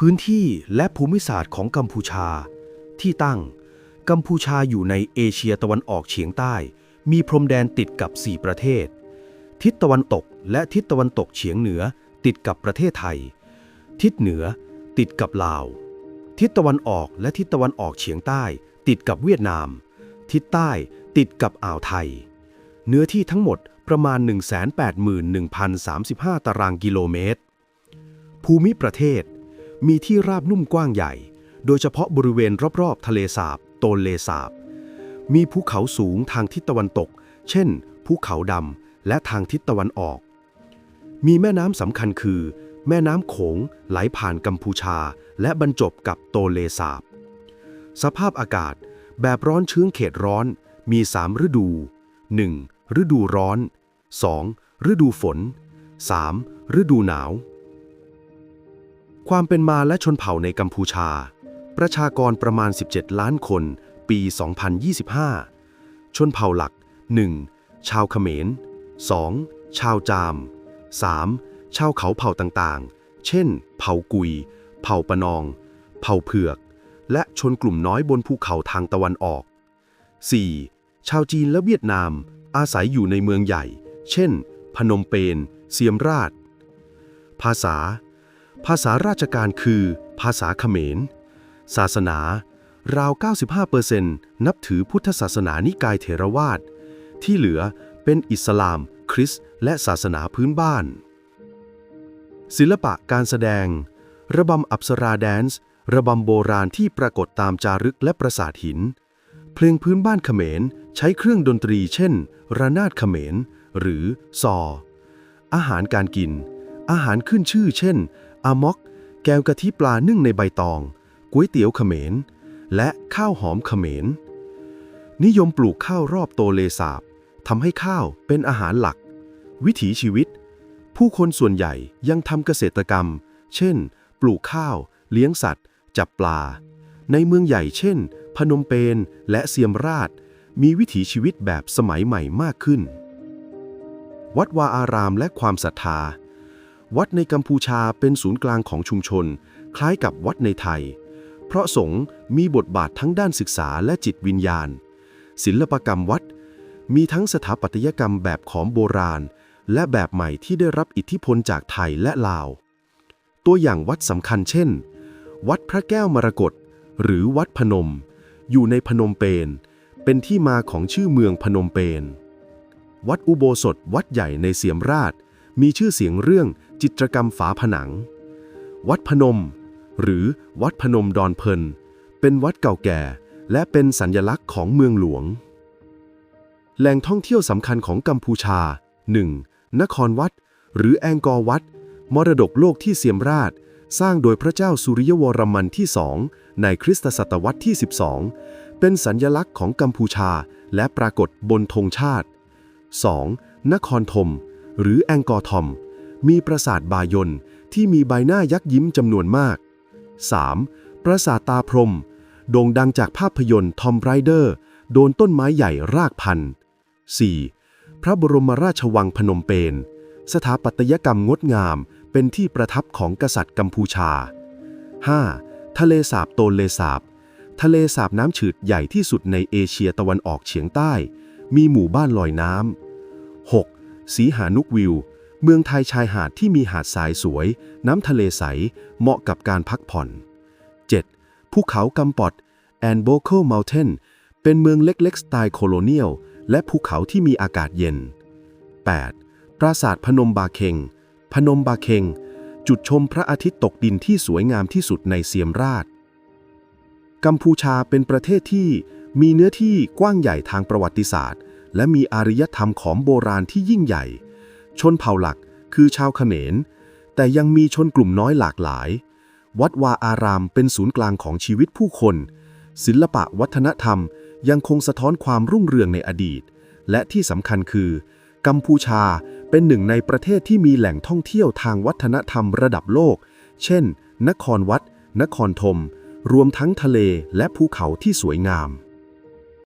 พื้นที่และภูมิศาสตร์ของกัมพูชา ที่ตั้ง กัมพูชาอยู่ในเอเชียตะวันออกเฉียงใต้ มีพรมแดนติดกับ 4 ประเทศ ทิศตะวันตกและทิศตะวันตกเฉียงเหนือติดกับประเทศไทย ทิศเหนือติดกับลาว ทิศตะวันออกและทิศตะวันออกเฉียงใต้ ติดกับเวียดนาม ทิศใต้ติดกับอ่าวไทย เนื้อที่ทั้งหมดประมาณ 181,035 ตารางกิโลเมตร ภูมิประเทศ มีที่ราบนุ่มกว้างใหญ่ โดยเฉพาะบริเวณรอบๆ ทะเลสาบโตนเลสาบ มีภูเขาสูงทางทิศตะวันตก เช่น ภูเขาดำและทางทิศตะวันออก มีแม่น้ำสำคัญคือ แม่น้ำโขงไหลผ่านกัมพูชา และบรรจบกับโตเลสาบ สภาพอากาศแบบร้อนชื้นเขตร้อน มี 3 ฤดู 1. ฤดูร้อน 2. ฤดูฝน 3. ฤดูหนาว ความเป็นมาและชนเผ่าในกัมพูชา ประชากรประมาณ 17 ล้านคน ปี 2025 ชนเผ่าหลัก 1. ชาวเขมร 2. ชาวจาม 3. ชาวเขาเผ่าต่างๆ เช่น เผ่ากุย เผ่าปะนอง เผ่าเผือก และชนกลุ่มน้อยบนภูเขาทางตะวันออก 4. ชาวจีนและเวียดนาม อาศัยอยู่ในเมืองใหญ่ เช่น พนมเปญเซียมราช ภาษา ภาษาราชการคือ ภาษาเขมร ศาสนา ราว 95%นับถือพุทธศาสนานิกายเถรวาท ที่เหลือเป็นอิสลาม คริสต์และศาสนาพื้นบ้าน ศิลปะการแสดง ระบำอัปสราแดนซ์ ระบำโบราณที่ปรากฏตามจารึกและปราสาทหิน เพลงพื้นบ้านเขมรใช้เครื่องดนตรีเช่น ระนาดเขมร หรือซอ อาหารการกิน อาหารขึ้นชื่อเช่น อามอกแกงกะทิปลานึ่งในใบตองก๋วยเตี๋ยวเขมร และข้าวหอมเขมร นิยมปลูกข้าวรอบโตเลสาบทำให้ข้าวเป็นอาหารหลัก วิถีชีวิต ผู้คนส่วนใหญ่ยังทำเกษตรกรรม เช่น ปลูกข้าว เลี้ยงสัตว์ จับปลา ในเมืองใหญ่เช่น พนมเปญและเซียมราช มีวิถีชีวิตแบบสมัยใหม่มากขึ้น วัดวาอารามและความศรัทธา วัดในกัมพูชาเป็นศูนย์กลางของชุมชน คล้ายกับวัดในไทย เพราะสงฆ์มีบทบาททั้งด้านศึกษาและจิตวิญญาณ ศิลปกรรมวัด มีทั้งสถาปัตยกรรมแบบขอมโบราณ และแบบใหม่ที่ได้รับอิทธิพลจากไทยและลาว ตัวอย่างวัดสำคัญเช่น วัดพระแก้วมรกตหรือวัดพนม อยู่ในพนมเปญเป็นที่มาของชื่อเมืองพนมเปญวัดอุโบสถวัดใหญ่ในเสียมราช มีชื่อเสียงเรื่อง จิตรกรรมฝาผนัง วัดพนม หรือวัดพนมดอนเพลินเป็นวัดเก่าแก่ และเป็นสัญลักษณ์ของเมืองหลวง แหล่งท่องเที่ยวสำคัญของกัมพูชา 1. นครวัด หรือแองกอร์วัด มรดกโลกที่เสียมราช สร้างโดยพระเจ้าสุริยวรมันที่สองในคริสตศตวรรษที่ 12 เป็นสัญลักษณ์ของกัมพูชาและปรากฏบนธงชาติ 2. นครธม หรือแองกอร์ทอม มีปราสาทบายนที่มีใบหน้ายักยิ้มจำนวนมาก 3. ปราสาทตาพรม โด่งดังจากภาพยนตร์ทอมไรเดอร์โดนต้นไม้ใหญ่รากพัน 4. พระบรมราชวังพนมเปญสถาปัตยกรรมงดงามเป็นที่ประทับของกษัตริย์กัมพูชา 5. ทะเลสาบโตนเลสาบ ทะเลสาบน้ำฉืดใหญ่ที่สุดในเอเชียตะวันออกเฉียงใต้ มีหมู่บ้านลอยน้ำ 6. สีหานุกวิว เมืองไทยชายหาดที่มีหาดทรายสวย น้ำทะเลใส เหมาะกับการพักผ่อน 7. ภูเขากำปอดแอนโบเคิลเมลเทนเป็นเมืองเล็ก ๆ สไตล์โคโลเนียล และภูเขาที่มีอากาศเย็น 8. ปราสาทพนมบาเคง พนมบาเคง จุดชมพระอาทิตย์ตกดินที่สวยงามที่สุดในเซียมราช กัมพูชาเป็นประเทศที่มีเนื้อที่กว้างใหญ่ทางประวัติศาสตร์ และมีอารยธรรมของโบราณที่ยิ่งใหญ่ ชนเผ่าหลักคือชาวเขมร แต่ยังมีชนกลุ่มน้อยหลากหลาย วัดวาอารามเป็นศูนย์กลางของชีวิตผู้คน ศิลปะวัฒนธรรมยังคงสะท้อนความรุ่งเรืองในอดีต และที่สำคัญคือ กัมพูชาเป็นหนึ่งในประเทศที่มีแหล่งท่องเที่ยวทางวัฒนธรรมระดับโลก เช่น นครวัด นครธม รวมทั้งทะเลและภูเขาที่สวยงาม